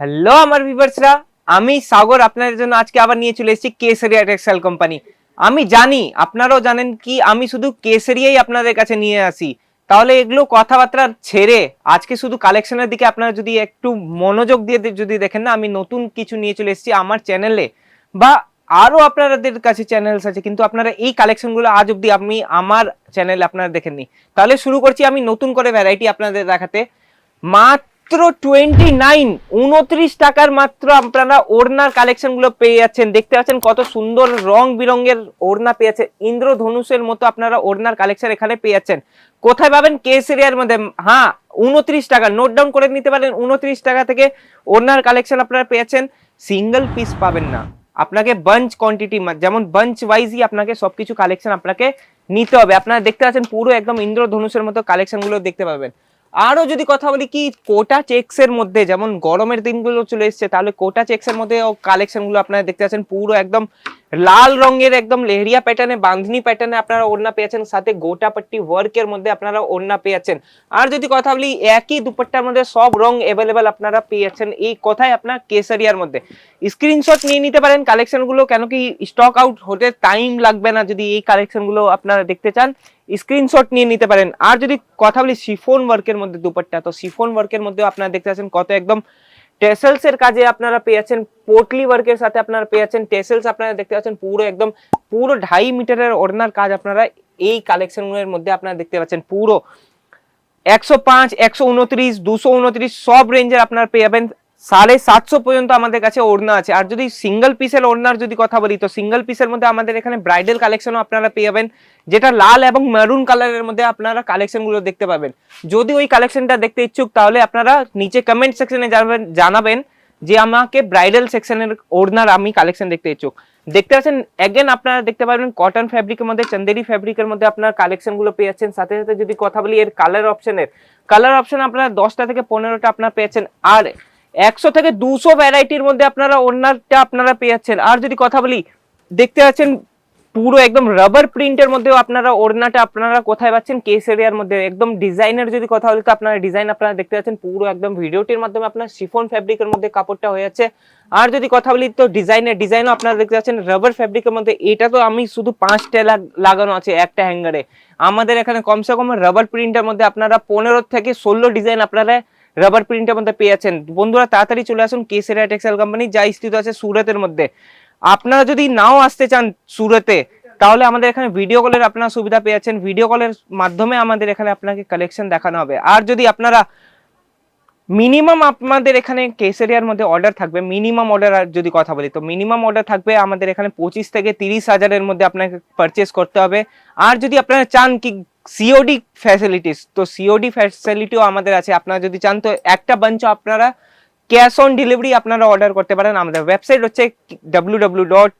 Hello আমার ভিভার্সরা আমি সাগর, আপনাদের জন্য আজকে আবার নিয়ে চলে এসেছি কেসারিয়া টেক্সটাইল কোম্পানি। আমি জানি, আপনারাও জানেন কি, আমি শুধু কেসারিয়াই আপনাদের কাছে নিয়ে আসি। তাহলে এগুলো কথাবার্তা ছেড়ে, আজকে শুধু কালেকশনের দিকে আপনারা যদি একটু মনোযোগ দিয়ে যদি দেখেন না, আমি নতুন কিছু নিয়ে চলে এসেছি আমার চ্যানেলে বা আরও আপনাদের কাছে চ্যানেলস আছে, কিন্তু আপনারা এই কালেকশনগুলো আজ অব্দি আমি আমার চ্যানেলে আপনারা দেখেননি। তাহলে শুরু করছি আমি নতুন করে ভ্যারাইটি আপনাদের দেখাতে। মাত্র টোয়েন্টি নাইন উনত্রিশ টাকার মাত্র আপনারা ওড়নার কালেকশনগুলো পেয়ে যাচ্ছেন। দেখতে পাচ্ছেন কত সুন্দর রং বিরঙের ওড়না পেয়ে যাচ্ছেন ইন্দ্রধনুষের মতো আপনারা ওড়নার কালেকশন এখানে পেয়ে যাচ্ছেন। কোথায় পাবেন? কেসেরিয়ার মধ্যে। হ্যাঁ উনত্রিশ টাকা। নোট ডাউন করে নিতে পারেন, উনত্রিশ টাকা থেকে ওড়নার কালেকশন আপনারা পেয়েছেন সিঙ্গেল পিস পাবেন না। আপনাকে বাঞ্চ কোয়ান্টিটি যেমন বাঞ্চ ওয়াইজই আপনাকে সবকিছু কালেকশন আপনাকে নিতে হবে। আপনারা দেখতে পাচ্ছেন পুরো একদম ইন্দ্রধনুষের মতো কালেকশনগুলো দেখতে পাবেন। আরও যদি কথা বলি কি কোটা চেক্স এর মধ্যে, যেমন গরমের দিনগুলো চলে এসেছে, তাহলে কোটা চেক্স এর মধ্যে কালেকশনগুলো আপনারা দেখতে পাচ্ছেন, পুরো একদম লাল রঙের একদম লেহরিয়া প্যাটার্নে বাঁধনি প্যাটার্নে আপনারা ওড়না পেয়েছেন সাথে গোটা পাট্টি ওয়ার্কের মধ্যে আপনারা ওড়না পেয়েছেন আর যদি কথা বলি একই দুপাট্টার মধ্যে সব রং অ্যাভেলেবেল আপনারা পেয়েছেন এই কথাই আপনার কেসারিয়ার মধ্যে। স্ক্রিনশট নিয়ে নিতে পারেন কালেকশনগুলো কেন কি স্টক আউট হতে টাইম লাগবে না যদি এই কালেকশনগুলো আপনারা দেখতে চান। স্ক্রিনশট নিয়ে নিতে পারেন। আর যদি কথা বলি শিফন ওয়ার্কের মধ্যে দুপাট্টা, তো শিফন ওয়ার্কের মধ্যে আপনারা দেখতে পাচ্ছেন কত একদম টেসেলস এর কাজে আপনারা পেয়েছেন পোটলি ওয়ার্কের সাথে আপনারা পেয়েছেন টেসেলস আপনারা দেখতে পাচ্ছেন পুরো একদম, পুরো ঢাই মিটারের ওড়নার কাজ আপনারা এই কালেকশনগুলোর মধ্যে আপনারা দেখতে পাচ্ছেন। পুরো একশো পাঁচ, একশো উনত্রিশ, দুশো উনত্রিশ, সব রেঞ্জের আপনারা পেয়ে যাবেন। সাড়ে সাতশো পর্যন্ত আমাদের কাছে ওড়না আছে। আর যদি সিঙ্গেল পিসের ওড়নার যদি কথা বলি, তো সিঙ্গেল পিসের মধ্যে আমাদের এখানে ব্রাইডাল কালেকশনও আপনারা পেয়ে যাবেন। যেটা লাল এবং মেরুন কালারের মধ্যে আপনারা কালেকশনগুলো দেখতে পাবেন। যদি ওই কালেকশনটা দেখতে ইচ্ছুক, তাহলে আপনারা নিচে কমেন্ট সেকশনে জানাবেন জানাবেন যে আমাকে ব্রাইডাল সেকশনের ওড়নার আমি কালেকশন দেখতে ইচ্ছুক। দেখতে পাচ্ছেন অ্যাগেন আপনারা দেখতে পারবেন কটন ফ্যাব্রিকের মধ্যে চন্দেরি ফ্যাব্রিকের মধ্যে আপনার কালেকশনগুলো পেয়ে যাচ্ছেন। সাথে সাথে যদি কথা বলি, এর কালার অপশনের কালার অপশন আপনারা দশটা থেকে পনেরোটা আপনারা পেয়েছেন আর একশো থেকে দুশো ভ্যারাইটির মধ্যে আপনারা ওড়নাটা আপনারা পেয়ে যাচ্ছেন আর যদি কথা বলি, দেখতে পাচ্ছেন পুরো একদম রাবার প্রিন্টের মধ্যেও আপনারা ওড়নাটা আপনারা কোথায় পাচ্ছেন? কেস এরিয়ার মধ্যে। একদম ডিজাইনের যদি কথা বলি আপনারা ডিজাইন আপনারা দেখতে পাচ্ছেন পুরো একদম ভিডিওটির মাধ্যমে আপনার শিফন ফ্যাব্রিকের মধ্যে কাপড়টা হয়ে যাচ্ছে। আর যদি কথা বলি, তো ডিজাইনের ডিজাইনও আপনারা দেখতে পাচ্ছেন রাবার ফ্যাব্রিকের মধ্যে। এটা তো আমি শুধু পাঁচটা লাগ- লাগানো আছে একটা হ্যাঙ্গারে আমাদের এখানে কমসে কম রাবার প্রিন্টের মধ্যে আপনারা পনেরো থেকে ষোলো ডিজাইন আপনারা রাবার প্রিন্টের মধ্যে পেয়ে যাচ্ছেন। বন্ধুরা, তাড়াতাড়ি চলে আসুন কেসেরিয়া টেক্সটাইল কোম্পানি যা স্থিত আছে সুরতের মধ্যে। আপনারা যদি নাও আসতে চান সুরতে, তাহলে আমাদের এখানে ভিডিও কলের আপনারা সুবিধা পেয়ে যাচ্ছেন। ভিডিও কলের মাধ্যমে আমাদের এখানে আপনাকে কালেকশন দেখানো হবে। আর যদি আপনারা মিনিমাম আপনাদের এখানে কেসেরিয়ার মধ্যে অর্ডার থাকবে মিনিমাম অর্ডার যদি কথা বলি, তো মিনিমাম অর্ডার থাকবে আমাদের এখানে পঁচিশ থেকে তিরিশ হাজারের মধ্যে আপনাকে পারচেস করতে হবে। আর যদি আপনারা চান কি সিওডি ফ্যাসিলিটিস তো সিওডি ফ্যাসিলিটিও আমাদের আছে। আপনারা যদি চান তো একটা বাঞ্চ আপনারা ক্যাশ অন ডেলিভারি আপনারা অর্ডার করতে পারেন। আমাদের ওয়েবসাইট হচ্ছে W dot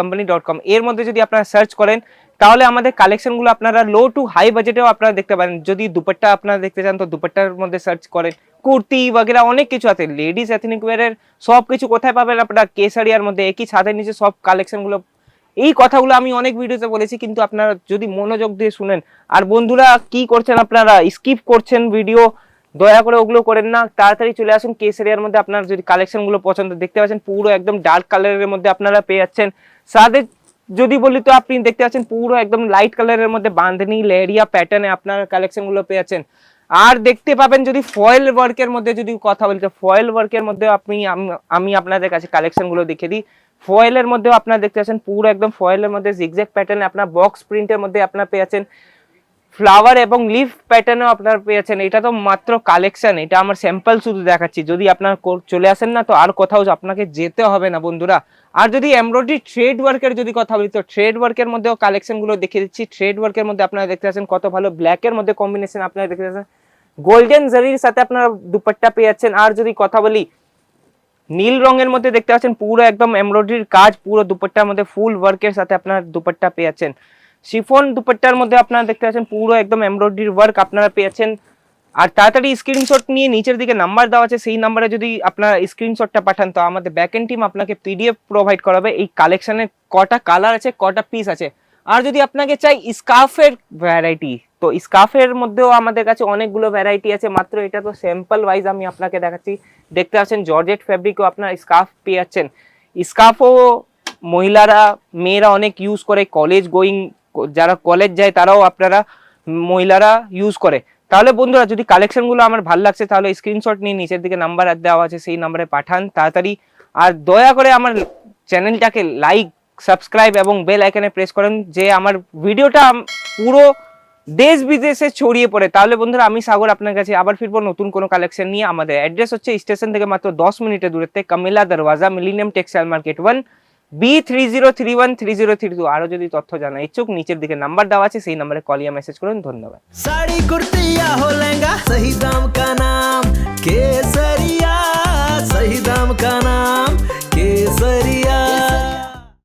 company dot com এর মধ্যে যদি আপনারা সার্চ করেন, তাহলে আমাদের কালেকশনগুলো আপনারা লো টু হাই বাজেটেও আপনারা দেখতে পারেন। যদি দুপাট্টা আপনারা দেখতে চান তো দুপাট্টার মধ্যে সার্চ করেন। কুর্তি বগেরা অনেক কিছু আছে। লেডিস এথনিক ওয়ারের সব কিছু কোথায় পাবেন আপনারা? কেসারিয়ার মধ্যে, একই ছাদের নিচে সব কালেকশনগুলো এই কথাগুলো আমি অনেক ভিডিওতে বলেছি, কিন্তু আপনারা যদি মনোযোগ দিয়ে শুনেন। আর বন্ধুরা, কি করছেন আপনারা? স্কিপ করছেন ভিডিও দয়া করে ওগুলো করেন না। তাড়াতাড়ি চলে আসুন কেসারিয়ার মধ্যে আপনার যদি কালেকশনগুলো পছন্দ, দেখতে পাচ্ছেন পুরো একদম ডার্ক কালারের মধ্যে আপনারা পেয়ে যাচ্ছেন। সাথে যদি বলি তো আপনি দেখতে পাচ্ছেন পুরো একদম লাইট কালারের মধ্যে বাঁধনি, লেরিয়া প্যাটার্নে আপনার কালেকশনগুলো পেয়ে যাচ্ছেন। আর দেখতে পাবেন যদি ফয়েল ওয়ার্কের মধ্যে যদি কথা বলি, তো ফয়েল ওয়ার্কের মধ্যে আপনি, আমি আপনাদের কাছে কালেকশনগুলো দেখে দিই। ফয়েলের মধ্যেও আপনারা দেখতে পাচ্ছেন, পুরো একদম ফয়েলের মধ্যে জিগজ্যাগ প্যাটার্নে আপনার বক্স প্রিন্টের মধ্যে আপনার পেয়ে যাচ্ছেন। ফ্লাওয়ার এবং লিফ প্যাটার্নও আপনার পেয়েছেন এটা তো মাত্র কালেকশন এটা আমার স্যাম্পল শুধু দেখাচ্ছি। যদি আপনার চলে আসেন না, তো আর কোথাও আপনাকে যেতে হবে না বন্ধুরা। আর যদি এমব্রয়ডারি ট্রেড ওয়ার্কের যদি কথা বলি, তো ট্রেড ওয়ার্কের মধ্যেও কালেকশনগুলো দেখিয়ে দিচ্ছি। ট্রেড ওয়ার্কের মধ্যে আপনারা দেখতে পাচ্ছেন কত ভালো ব্ল্যাকের মধ্যে কম্বিনেশন আপনারা দেখতে পাচ্ছেন। গোল্ডেন জারির সাথে আপনারা দুপাট্টা পেয়ে যাচ্ছেন। আর যদি কথা বলি নীল রঙের মধ্যে দেখতে পাচ্ছেন পুরো একদম এমব্রয়ডারির কাজ, পুরো দুপাট্টার মধ্যে ফুল ওয়ার্কের সাথে আপনার দুপাট্টা পেয়ে যাচ্ছেন। শিফন দুপাট্টার মধ্যে আপনারা দেখতে পাচ্ছেন পুরো একদম এমব্রয়ডারি ওয়ার্ক আপনারা পেয়েছেন আর তাড়াতাড়ি স্ক্রিনশট নিয়ে নিচের দিকে নাম্বার দেওয়া আছে, সেই নাম্বারে যদি আপনারা স্ক্রিনশটটা পাঠান, তো আমাদের ব্যাক এন্ড টিম আপনাকে পিডিএফ প্রোভাইড করাবে। এই কালেকশনের কটা কালার আছে, কটা পিস আছে। আর যদি আপনাকে চাই স্কার্ফের ভ্যারাইটি তো স্কার্ফের মধ্যেও আমাদের কাছে অনেকগুলো ভ্যারাইটি আছে, মাত্র এটা তো স্যাম্পল ওয়াইজ আমি আপনাকে দেখাচ্ছি। দেখতে পাচ্ছেন জর্জেট ফ্যাব্রিকও আপনার স্কার্ফ পেয়ে যাচ্ছেন। স্কার্ফও মহিলারা, মেয়েরা অনেক ইউজ করে কলেজ গোয়িং যারা কলেজ যায় তারাও আপনারা মহিলারা ইউজ করে। তাহলে বন্ধুরা, যদি কালেকশনগুলো আমার ভালো লাগছে, তাহলে স্ক্রিনশট নিয়ে নিচের দিকে নাম্বার দেওয়া আছে, সেই নাম্বারে পাঠান তাড়াতাড়ি। আর দয়া করে আমার চ্যানেলটাকে লাইক সাবস্ক্রাইব এবং বেল আইকনে প্রেস করেন, যে আমার ভিডিওটা পুরো দেশ বিদেশে ছড়িয়ে পড়ে। তাহলে বন্ধুরা, আমি সাগর আপনার কাছে আবার ফিরবো নতুন কোনো কালেকশন নিয়ে। আমাদের অ্যাড্রেস হচ্ছে স্টেশন থেকে মাত্র দশ মিনিটের দূরত্বে Kamela Darwaza millennium textile market one B three zero three one three zero three two আরও যদি তথ্য জানা ইচ্ছুক, নিচের দিকে নাম্বার দেওয়া আছে, সেই নাম্বারে কলিয়া মেসেজ করুন। ধন্যবাদ। শাড়ি কুর্তি কেসরিয়া